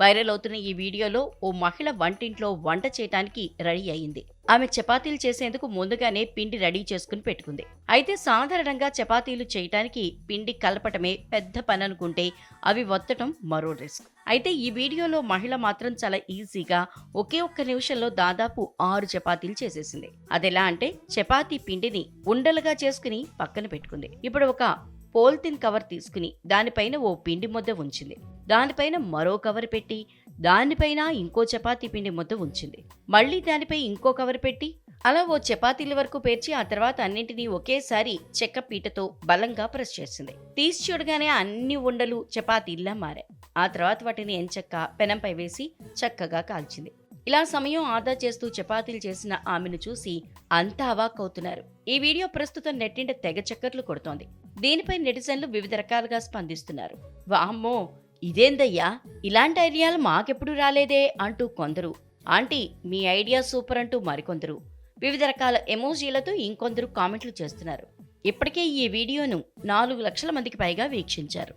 Viral అవుతున్న ఈ వీడియోలో ఓ మహిళ వంటింట్లో వంట చేయటానికి రెడీ అయింది. ఆమె చపాతీలు చేసేందుకు ముందుగానే పిండి రెడీ చేసుకుని పెట్టుకుంది. అయితే సాధారణంగా చపాతీలు చేయటానికి పిండి కలపటమే పెద్ద పని అనుకుంటే అవి వత్తటం మరో రిస్క్. అయితే ఈ వీడియోలో మహిళ మాత్రం చాలా ఈజీగా ఒకే ఒక్క నిమిషంలో దాదాపు ఆరు చపాతీలు చేసేసింది. అదెలా అంటే చపాతీ పిండిని ఉండలుగా చేసుకుని పక్కన పెట్టుకుంది. ఇప్పుడు ఒక పోల్తిన్ కవర్ తీసుకుని దానిపైన ఓ పిండి ముద్ద ఉంచింది. దానిపైన మరో కవర్ పెట్టి దానిపైన ఇంకో చపాతీ పిండి ముద్ద ఉంచింది. మళ్ళీ దానిపై ఇంకో కవర్ పెట్టి అలా ఓ చపాతీల వరకు పేర్చి ఆ తర్వాత అన్నింటినీ ఒకేసారి చెక్క పీటతో బలంగా ప్రెస్ చేసింది. తీసి చూడగానే అన్ని ఉండలు చపాతీల్లా మారాయి. ఆ తర్వాత వాటిని ఎంచక్క పెనంపై వేసి చక్కగా కాల్చింది. ఇలా సమయం ఆదా చేస్తూ చపాతీలు చేసిన ఆమెను చూసి అంతా అవాక్కవుతున్నారు ఈ వీడియో ప్రస్తుతం నెట్టింట తెగ చక్కర్లు కొడుతోంది. దీనిపై నెటిజన్లు వివిధ రకాలుగా స్పందిస్తున్నారు. వామ్మో! ఇదేందయ్యా? ఇలాంటి ఐడియాలు మాకెప్పుడు రాలేదే అంటూ కొందరు. ఆంటీ మీ ఐడియా సూపర్ అంటూ మరికొందరు. వివిధ రకాల ఎమోజీలతో ఇంకొందరు కామెంట్లు చేస్తున్నారు. ఇప్పటికే ఈ వీడియోను నాలుగు లక్షల మందికి పైగా వీక్షించారు.